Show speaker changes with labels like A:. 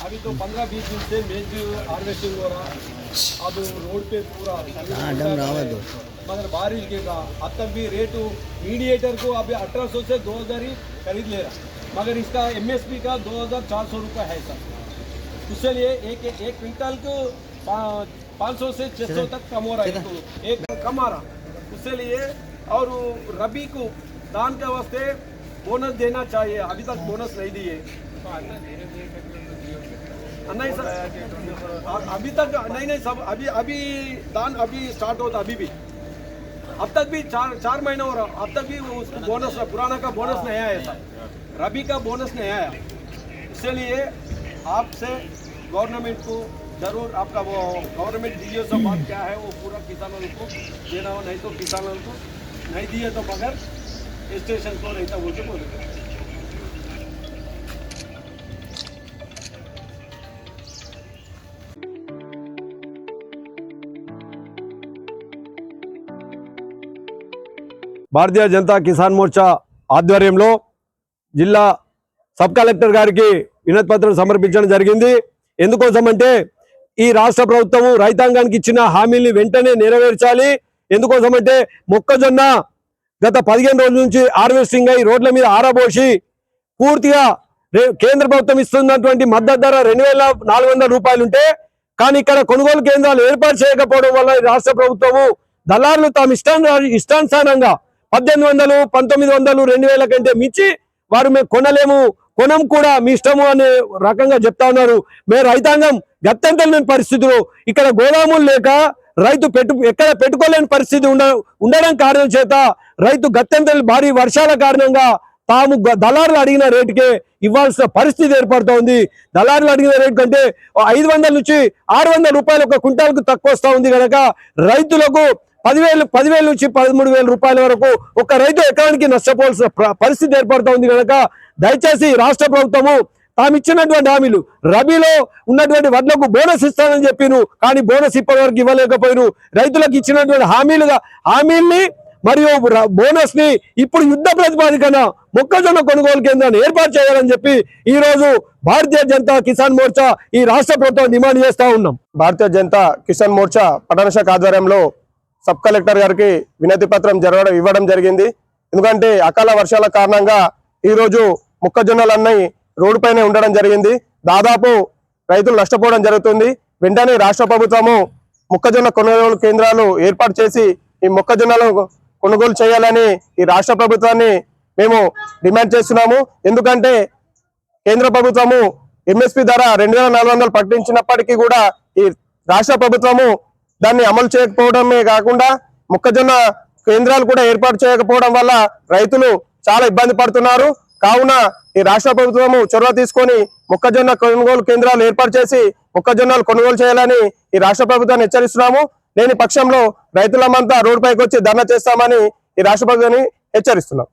A: तो पंद्रह बीस दिन से मेज हार्वेस्टिंग हो रहा अब रोड पे पूरा
B: हो।
A: मगर बारिश के का अब तक भी रेट मीडिएटर को अभी अठारह सौ से दो हज़ार ही खरीद ले रहा मगर इसका एमएसपी का दो हज़ार चार सौ रुपये है सर इसलिए एक एक, एक क्विंटल को पाँच सौ से छः सौ तक कम हो रहा है तो एक कम आ रहा उससे लिए और रबी को दान के वास्ते बोनस देना चाहिए अभी तक बोनस नहीं दिए नहीं सर। अभी तक नहीं नहीं, सब अभी अभी दान अभी स्टार्ट होता अभी भी। अब तक भी चार चार महीना हो रहा अब तक भी उसको बोनस पुराना का बोनस नहीं आया सर रबी का बोनस नहीं आया। इसलिए आपसे गवर्नमेंट को ज़रूर आपका वो गवर्नमेंट डीओ से बात क्या है, वो पूरा किसानों को देना हो, नहीं तो किसानों को नहीं दिए तो मगर स्टेशन को नहीं तो बोल के భారతీయ జనతా కిసాన్ మోర్చా ఆధ్వర్యంలో జిల్లా సబ్ కలెక్టర్ గారికి వినతిపత్రం సమర్పించడం జరిగింది. ఎందుకోసమంటే ఈ రాష్ట్ర ప్రభుత్వము రైతాంగానికి ఇచ్చిన హామీల్ని వెంటనే నెరవేర్చాలి. ఎందుకోసమంటే మొక్కజొన్న గత పదిహేను రోజుల నుంచి హార్వెస్టింగ్ అయి రోడ్ల మీద ఆరబోసి పూర్తిగా రే- కేంద్ర ప్రభుత్వం ఇస్తున్నటువంటి మద్దతు ధర రెండు వేల నాలుగు వందల రూపాయలు ఉంటే కానీ ఇక్కడ కొనుగోలు కేంద్రాలు ఏర్పాటు చేయకపోవడం వల్ల రాష్ట్ర ప్రభుత్వము దళారులు తాము ఇష్టాను ఇష్టానుసారంగా పద్దెనిమిది వందలు పంతొమ్మిది వందలు రెండు వేల కంటే మించి వారు మేము కొనలేము. కొనం కూడా మీ ఇష్టము అనే రకంగా చెప్తా ఉన్నారు. మేము రైతాంగం గత్యంతరలేని పరిస్థితులు. ఇక్కడ గోదాములు లేక రైతు పెట్టు ఎక్కడ పెట్టుకోలేని పరిస్థితి ఉండ ఉండడం కారణం చేత రైతు గత్యంతరం భారీ వర్షాల కారణంగా తాము దళారులు అడిగిన రేటుకే ఇవ్వాల్సిన పరిస్థితి ఏర్పడుతోంది దళారులు అడిగిన రేటు కంటే ఐదు వందల నుంచి ఆరు వందల రూపాయలు ఒక క్వింటాల్కు తక్కువ వస్తూ ఉంది కనుక రైతులకు పదివేలు పదివేల నుంచి పదమూడు వేల రూపాయల వరకు ఒక రైతు ఎకరానికి నష్టపోవాల్సిన ప్ర- పరిస్థితి ఏర్పడుతూ ఉంది కనుక దయచేసి రాష్ట్ర ప్రభుత్వము తాము ఇచ్చినటువంటి హామీలు రబీలో ఉన్నటువంటి వడ్లకు బోనస్ ఇస్తానని చెప్పిను కానీ బోనస్ ఇప్పటి వరకు ఇవ్వలేకపోయిను రైతులకు ఇచ్చినటువంటి హామీలుగా హామీల్ని మరియు బోనస్ని ఇప్పుడు యుద్ధ ప్రతిపాదికన మొక్కజొన్న కొనుగోలు కేంద్రాన్ని ఏర్పాటు చేయాలని చెప్పి ఈ రోజు భారతీయ జనతా కిసాన్ మోర్చా ఈ రాష్ట్ర ప్రభుత్వం డిమాండ్ చేస్తా ఉన్నాం.
C: భారతీయ జనతా కిసాన్ మోర్చా పట్టణ శాఖ ఆధ్వర్యంలో సబ్ కలెక్టర్ గారికి వినతి పత్రం జరగడం ఇవ్వడం జరిగింది. ఎందుకంటే అకాల వర్షాల కారణంగా ఈరోజు మొక్కజొన్నలన్నీ రోడ్డుపైనే ఉండడం జరిగింది. దాదాపు రైతులు నష్టపోవడం జరుగుతుంది. వెంటనే రాష్ట్ర ప్రభుత్వము మొక్కజొన్న కొనుగోలు కేంద్రాలు ఏర్పాటు చేసి ఈ మొక్కజొన్నలు కొనుగోలు చేయాలని ఈ రాష్ట్ర ప్రభుత్వాన్ని మేము డిమాండ్ చేస్తున్నాము. ఎందుకంటే కేంద్ర ప్రభుత్వము ఎంఎస్పి ధర రెండు వేల నాలుగు వందలు ప్రకటించినప్పటికీ కూడా ఈ రాష్ట్ర ప్రభుత్వము దాన్ని అమలు చేయకపోవడమే కాకుండా మొక్కజొన్న కేంద్రాలు కూడా ఏర్పాటు చేయకపోవడం వల్ల రైతులు చాలా ఇబ్బంది పడుతున్నారు. కావున ఈ రాష్ట్ర ప్రభుత్వము చొరవ తీసుకొని మొక్కజొన్న కొనుగోలు కేంద్రాలు ఏర్పాటు చేసి మొక్కజొన్నలు కొనుగోలు చేయాలని ఈ రాష్ట్ర ప్రభుత్వాన్ని హెచ్చరిస్తున్నాము. లేని పక్షంలో రైతులమంతా రోడ్డుపైకి వచ్చి ధర్నా చేస్తామని ఈ రాష్ట్ర ప్రభుత్వాన్ని హెచ్చరిస్తున్నాం.